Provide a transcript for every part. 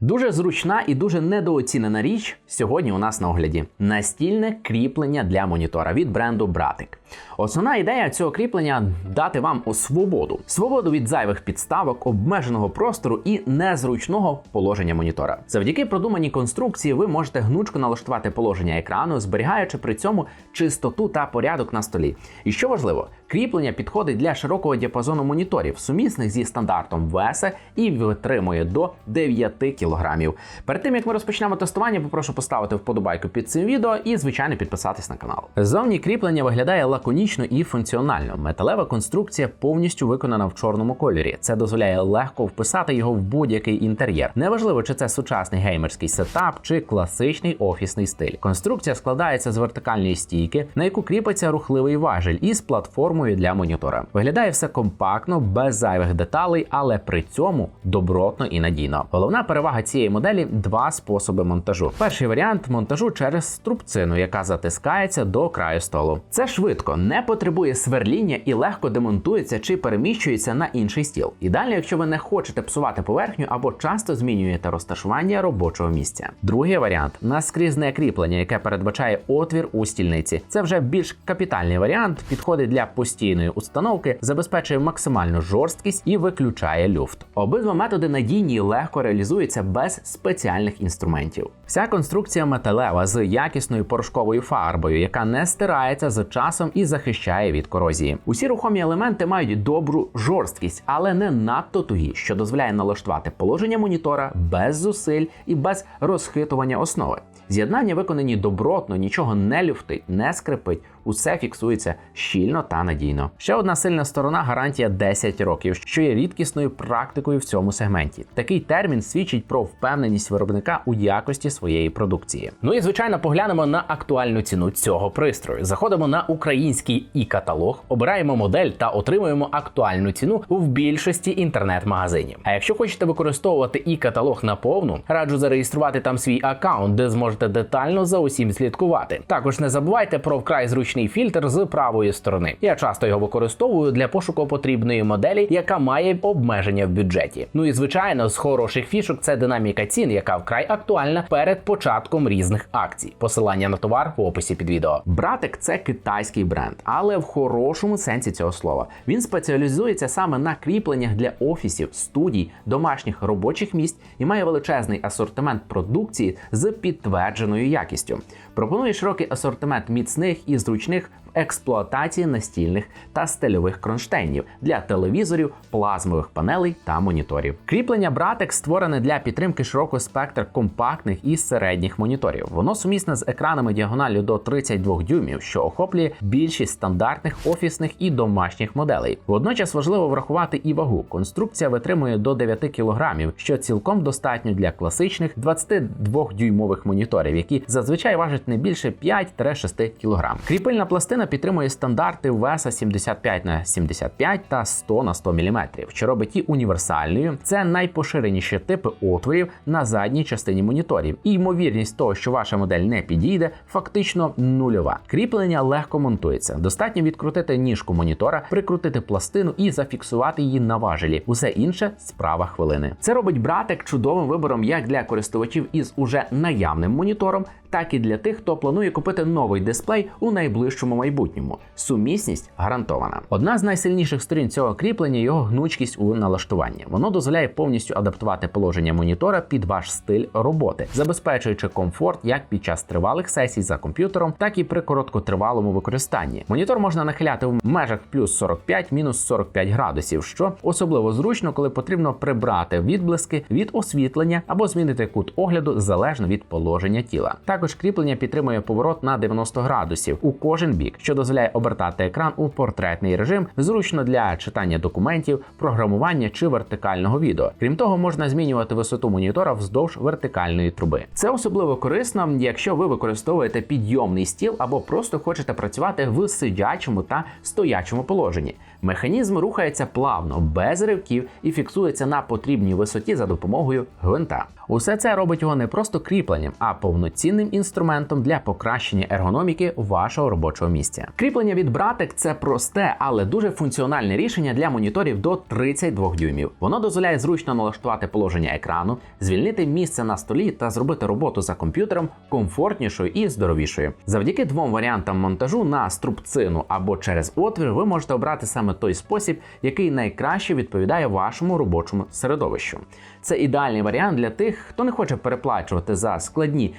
Дуже зручна і дуже недооцінена річ сьогодні у нас на огляді настільне кріплення для монітора від бренду Братик. Основна ідея цього кріплення дати вам свободу, свободу від зайвих підставок, обмеженого простору і незручного положення монітора. Завдяки продуманій конструкції ви можете гнучко налаштувати положення екрану, зберігаючи при цьому чистоту та порядок на столі. І що важливо, кріплення підходить для широкого діапазону моніторів, сумісних зі стандартом VESA і витримує до 9 кг. Перед тим як ми розпочнемо тестування, попрошу поставити вподобайку під цим відео і, звичайно, підписатись на канал. Зовні кріплення виглядає лаконічно і функціонально. Металева конструкція повністю виконана в чорному кольорі. Це дозволяє легко вписати його в будь-який інтер'єр. Неважливо, чи це сучасний геймерський сетап, чи класичний офісний стиль. Конструкція складається з вертикальної стійки, на яку кріпиться рухливий важель із платформою для монітора. Виглядає все компактно, без зайвих деталей, але при цьому добротно і надійно. Головна перевага цієї моделі два способи монтажу. Перший варіант монтажу через струбцину, яка затискається до краю столу. Це швидко, не потребує сверління і легко демонтується чи переміщується на інший стіл. Ідеально, якщо ви не хочете псувати поверхню або часто змінюєте розташування робочого місця. Другий варіант наскрізне кріплення, яке передбачає отвір у стільниці. Це вже більш капітальний варіант, підходить для постійної установки, забезпечує максимальну жорсткість і виключає люфт. Обидва методи надійні і легко реалізуються без спеціальних інструментів. Вся конструкція металева з якісною порошковою фарбою, яка не стирається з часом і захищає від корозії. Усі рухомі елементи мають добру жорсткість, але не надто тугі, що дозволяє налаштувати положення монітора без зусиль і без розхитування основи. З'єднання виконані добротно, нічого не люфтить, не скрипить, усе фіксується щільно та надійно. Ще одна сильна сторона гарантія 10 років, що є рідкісною практикою в цьому сегменті. Такий термін свідчить про впевненість виробника у якості своєї продукції. Ну і звичайно, поглянемо на актуальну ціну цього пристрою. Заходимо на український і каталог, обираємо модель та отримуємо актуальну ціну в більшості інтернет-магазинів. А якщо хочете використовувати і каталог на повну, раджу зареєструвати там свій аккаунт, де зможете детально за усім слідкувати. Також не забувайте про вкрай зручний фільтр з правої сторони. Я часто його використовую для пошуку потрібної моделі, яка має обмеження в бюджеті. Ну і звичайно, з хороших фішок це динаміка цін, яка вкрай актуальна перед початком різних акцій. Посилання на товар в описі під відео. Братик це китайський бренд, але в хорошому сенсі цього слова. Він спеціалізується саме на кріпленнях для офісів, студій, домашніх робочих місць і має величезний асортимент продукції з підтвердженою якістю. Пропонує широкий асортимент міцних і зручних в експлуатації настільних та стильових кронштейнів для телевізорів, плазмових панелей та моніторів. Кріплення Братек створене для підтримки широкого спектра компактних і середніх моніторів. Воно сумісне з екранами діагоналю до 32 дюймів, що охоплює більшість стандартних офісних і домашніх моделей. Водночас важливо врахувати і вагу. Конструкція витримує до 9 кг, що цілком достатньо для класичних 22-дюймових моніторів, які зазвичай важать не більше 5-6 кг. Кріпильна пластина підтримує стандарти VESA 75 на 75 та 100 на 100 мм, що робить її універсальною. Це найпоширеніші типи отворів на задній частині моніторів, і ймовірність того, що ваша модель не підійде, фактично нульова. Кріплення легко монтується. Достатньо відкрутити ніжку монітора, прикрутити пластину і зафіксувати її на важелі. Усе інше справа хвилини. Це робить братик чудовим вибором як для користувачів із уже наявним монітором, так і для тих, хто планує купити новий дисплей у найближчому майбутньому. Сумісність гарантована. Одна з найсильніших сторін цього кріплення його гнучкість у налаштуванні. Воно дозволяє повністю адаптувати положення монітора під ваш стиль роботи, забезпечуючи комфорт як під час тривалих сесій за комп'ютером, так і при короткотривалому використанні. Монітор можна нахиляти в межах плюс 45 мінус 45 градусів, що особливо зручно, коли потрібно прибрати відблиски від освітлення або змінити кут огляду залежно від положення тіла. Також кріплення підтримує поворот на 90 градусів у кожен бік, що дозволяє обертати екран у портретний режим, зручно для читання документів, програмування чи вертикального відео. Крім того, можна змінювати висоту монітора вздовж вертикальної труби. Це особливо корисно, якщо ви використовуєте підйомний стіл або просто хочете працювати в сидячому та стоячому положенні. Механізм рухається плавно, без ривків і фіксується на потрібній висоті за допомогою гвинта. Усе це робить його не просто кріпленням, а повноцінним інструментом для покращення ергономіки вашого робочого місця. Кріплення від братик це просте, але дуже функціональне рішення для моніторів до 32 дюймів. Воно дозволяє зручно налаштувати положення екрану, звільнити місце на столі та зробити роботу за комп'ютером комфортнішою і здоровішою. Завдяки двом варіантам монтажу на струбцину або через отвір ви можете обрати саме той спосіб, який найкраще відповідає вашому робочому середовищу. Це ідеальний варіант для тих, хто не хоче переплачувати за складні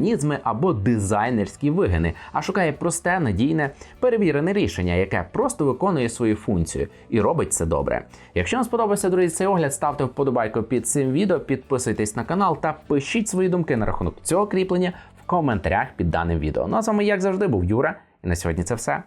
механізми або дизайнерські вигини, а шукає просте, надійне, перевірене рішення, яке просто виконує свою функцію і робить це добре. Якщо вам сподобався друзі цей огляд, ставте вподобайку під цим відео, підписуйтесь на канал та пишіть свої думки на рахунок цього кріплення в коментарях під даним відео. Ну а з вами, як завжди, був Юра, і на сьогодні це все.